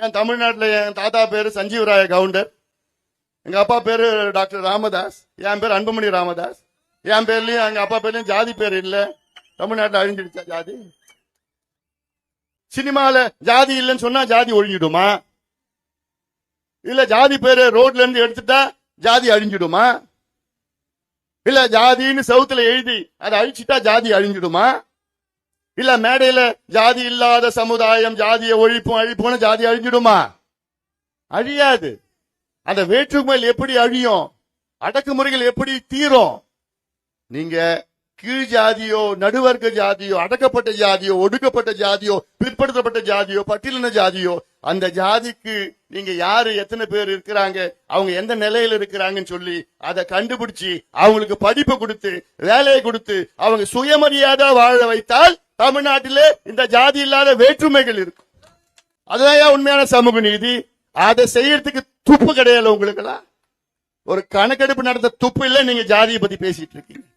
என் தமிழ்நாட்டில் என் தாத்தா பேர் சஞ்சீவராய கவுண்டர். எங்க அப்பா பேர் டாக்டர் ராமதாஸ். என் பேர் அன்புமணி ராமதாஸ். என் பேர்லையும் எங்கள் அப்பா பேர்லையும் ஜாதி பேர் இல்லை. தமிழ்நாட்டில் அழிஞ்சிடுச்சா ஜாதி? சினிமாவில் ஜாதி இல்லைன்னு சொன்னா ஜாதி ஒழிஞ்சிடுமா? இல்லை ஜாதி பேர் ரோட்ல இருந்து எடுத்துட்டா ஜாதி அழிஞ்சிடுமா? இல்லை ஜாதின்னு சவுத்தில் எழுதி அதை அழிச்சிட்டா ஜாதி அழிஞ்சிடுமா? இல்ல மேடையில ஜாதி இல்லாத சமுதாயம் ஜாதியை ஒழிப்பும் அழிப்பும்னு ஜாதி அழிஞ்சிடுமா? அழியாது. அந்த வேற்றுமையில் எப்படி அழியும்? அடக்குமுறைகள் எப்படி தீரும்? நீங்க கீழ் ஜாதியோ நடுவர்க்க ஜாதியோ அடக்கப்பட்ட ஜாதியோ ஒடுக்கப்பட்ட ஜாதியோ பிற்படுத்தப்பட்ட ஜாதியோ பட்டியலின ஜாதியோ அந்த ஜாதிக்கு நீங்க யாரு எத்தனை பேர் இருக்கிறாங்க அவங்க எந்த நிலையில இருக்கிறாங்கன்னு சொல்லி அதை கண்டுபிடிச்சு அவங்களுக்கு படிப்பு கொடுத்து வேலையை கொடுத்து அவங்க சுயமரியாதை வாழ வைத்தால் தமிழ்நாட்டிலே இந்த ஜாதி இல்லாத வேற்றுமைகள் இருக்கும். அதுதான் உண்மையான சமூக நீதி. அதை செய்யறதுக்கு துப்பு கிடையாது உங்களுக்கெல்லாம். ஒரு கணக்கெடுப்பு நடத்த துப்பு இல்ல நீங்க ஜாதியை பத்தி பேசிட்டு இருக்கீங்க.